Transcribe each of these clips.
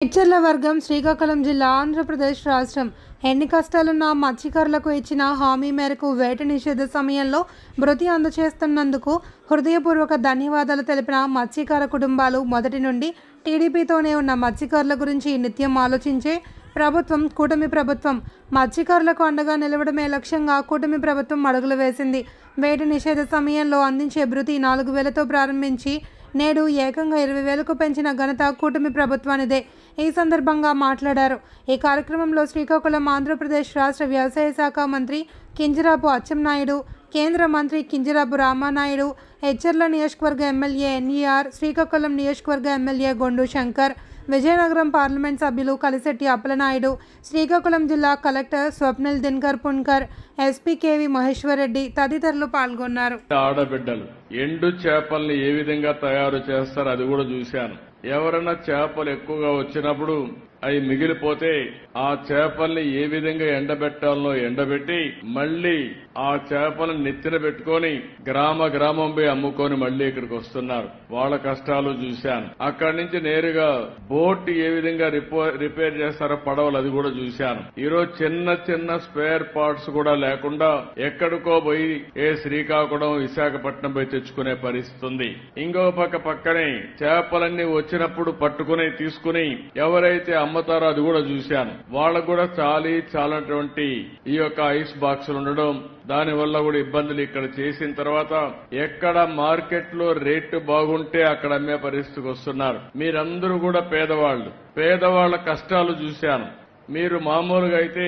ఇచ్చర్ల వర్గం శ్రీకాకుళం జిల్లా ఆంధ్రప్రదేశ్ రాష్ట్రం. ఎన్ని కష్టాలున్న మత్స్యకారులకు ఇచ్చిన హామీ మేరకు వేట నిషేధ సమయంలో మృతి అందచేస్తున్నందుకు హృదయపూర్వక ధన్యవాదాలు తెలిపిన మత్స్యకార కుటుంబాలు మొదటి నుండి టీడీపీతోనే ఉన్న మత్స్యకారుల గురించి నిత్యం ఆలోచించే ప్రభుత్వం కూటమి ప్రభుత్వం. మత్స్యకారులకు అండగా నిలవడమే లక్ష్యంగా కూటమి ప్రభుత్వం అడుగులు వేసింది. వేట నిషేధ సమయంలో అందించే భృతి నాలుగు వేలతో ప్రారంభించి నేడు ఏకంగా ఇరవై వేలకు పెంచిన ఘనత కూటమి ప్రభుత్వానిదే. ఈ సందర్భంగా మాట్లాడారు. ఈ కార్యక్రమంలో శ్రీకాకుళం ఆంధ్రప్రదేశ్ రాష్ట్ర వ్యవసాయ శాఖ మంత్రి కింజరాపు అచ్చెన్నాయుడు కేంద్ర మంత్రి కింజరాపు రామానాయుడు హెచ్చర్ల నియోజకవర్గ ఎమ్మెల్యే ఎన్ఈఆర్ శ్రీకాకుళం నియోజకవర్గ ఎమ్మెల్యే గొండు శంకర్ విజయనగరం పార్లమెంట్ సభ్యులు కలిశెట్టి అప్పలనాయుడు శ్రీకాకుళం జిల్లా collector Swapnil Dinkar Pundkar SP KV Maheswarareddy తదితరులు పాల్గొన్నారు. ఆడబిడ్డలు ఎండు చేపల్ని ఏ విధంగా తయారు చేస్తారు అది కూడా చూశాను. ఎవరైనా చేపలు ఎక్కువగా వచ్చినప్పుడు అవి మిగిలిపోతే ఆ చేపల్ని ఏ విధంగా ఎండబెట్టాలో ఎండబెట్టి మళ్ళీ ఆ చేపలను నెత్తిన పెట్టుకొని గ్రామ గ్రామం పోయి అమ్ముకొని మళ్ళీ ఇక్కడికి వస్తున్నారు. వాళ్ళ కష్టాలు చూశాను. అక్కడి నుంచి నేరుగా బోట్ ఏ విధంగా రిపేర్ చేస్తారో పడవలు అది కూడా చూశాను. ఈరోజు చిన్న చిన్న స్పేర్ పార్ట్స్ కూడా లేకుండా ఎక్కడికో పోయి ఏ శ్రీకాకుళం విశాఖపట్నం పోయి తెచ్చుకునే పరిస్థితి ఉంది. ఇంకో పక్క పక్కనే చేపలన్నీ వచ్చినప్పుడు పట్టుకుని తీసుకుని ఎవరైతే అమ్ముతారో అది కూడా చూశాను. వాళ్ళకు కూడా చాలి చాలనటువంటి ఈ యొక్క ఐస్ బాక్సులు ఉండడం దాని వల్ల కూడా ఇబ్బందులు ఇక్కడ చేసిన తర్వాత ఎక్కడ మార్కెట్లో రేటు బాగుంటే అక్కడ అమ్మే పరిస్థితికి వస్తున్నారు. మీరందరూ కూడా పేదవాళ్ళు పేదవాళ్ళ కష్టాలు చూశాను. మీరు మామూలుగా అయితే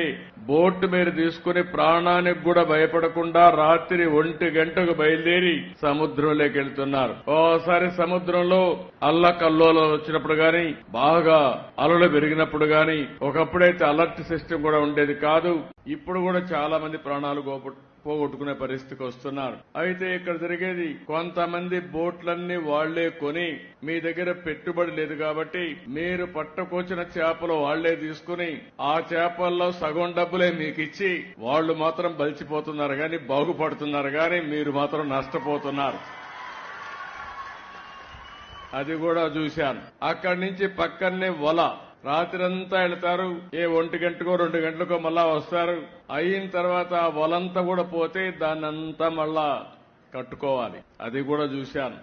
బోట్ మీరు తీసుకుని ప్రాణానికి కూడా భయపడకుండా రాత్రి ఒంటి గంటకు బయలుదేరి సముద్రంలోకి వెళ్తున్నారు. ఓసారి సముద్రంలో అల్లకల్లోలం వచ్చినప్పుడు గాని బాగా అలలు పెరిగినప్పుడు గాని ఒకప్పుడైతే అలర్ట్ సిస్టమ్ కూడా ఉండేది కాదు. ఇప్పుడు కూడా చాలా మంది ప్రాణాలు పోగొట్టుకునే పరిస్థితికి వస్తున్నారు. అయితే ఇక్కడ జరిగేది కొంతమంది బోట్లన్నీ వాళ్ళే కొని మీ దగ్గర పెట్టుబడి లేదు కాబట్టి మీరు పట్టుకొచ్చిన చేపలు వాళ్ళే తీసుకుని ఆ చేపల్లో సగం డబ్బులే మీకు ఇచ్చి వాళ్ళు మాత్రం బలిచిపోతున్నారు గాని బాగుపడుతున్నారు గాని మీరు మాత్రం నష్టపోతున్నారు. అది కూడా చూశాను. అక్కడి నుంచి పక్కనే వల. రాత్రంతా వెళ్తారు ఏ ఒంటి గంటకో రెండు గంటలకో మళ్ళా వస్తారు. అయిన తర్వాత ఆ వలంతా కూడా పోతే దాన్నంతా మళ్ళా కట్టుకోవాలి. అది కూడా చూశాను.